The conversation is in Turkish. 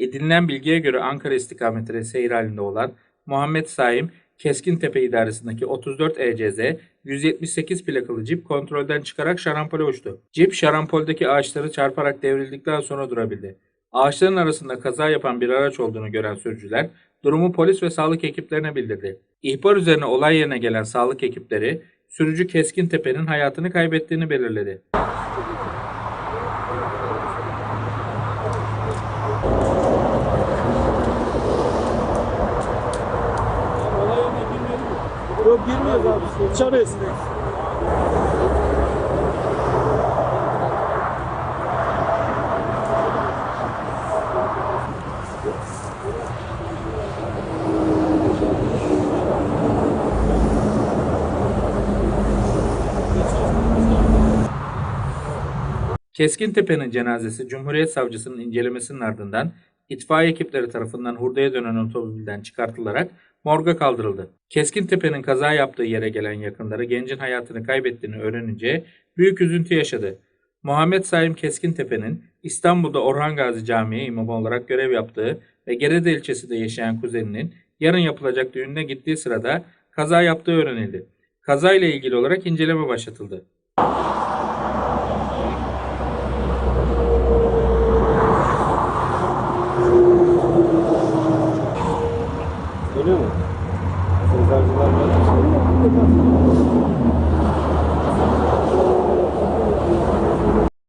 edinilen bilgiye göre Ankara istikametine seyir halinde olan Muhammed Saim Keskintepe idaresindeki 34 ECZ 178 plakalı cip kontrolden çıkarak şarampole uçtu. Cip şarampoldeki ağaçları çarparak devrildikten sonra durabildi. Ağaçların arasında kaza yapan bir araç olduğunu gören sürücüler durumu polis ve sağlık ekiplerine bildirdi. İhbar üzerine olay yerine gelen sağlık ekipleri sürücü Keskintepe'nin hayatını kaybettiğini belirledi. Olay yerine girmeyelim mi? Yok girmiyoruz abi. Dışarıyız. Keskintepe'nin cenazesi Cumhuriyet Savcısının incelemesinin ardından itfaiye ekipleri tarafından hurdaya dönen otomobilden çıkartılarak morga kaldırıldı. Keskintepe'nin kaza yaptığı yere gelen yakınları gencin hayatını kaybettiğini öğrenince büyük üzüntü yaşadı. Muhammed Saim Keskintepe'nin İstanbul'da Orhan Gazi Camii imamı olarak görev yaptığı ve Gerede ilçesinde yaşayan kuzeninin yarın yapılacak düğününe gittiği sırada kaza yaptığı öğrenildi. Kaza ile ilgili olarak inceleme başlatıldı. Oluyor mu? Sezarcılar var.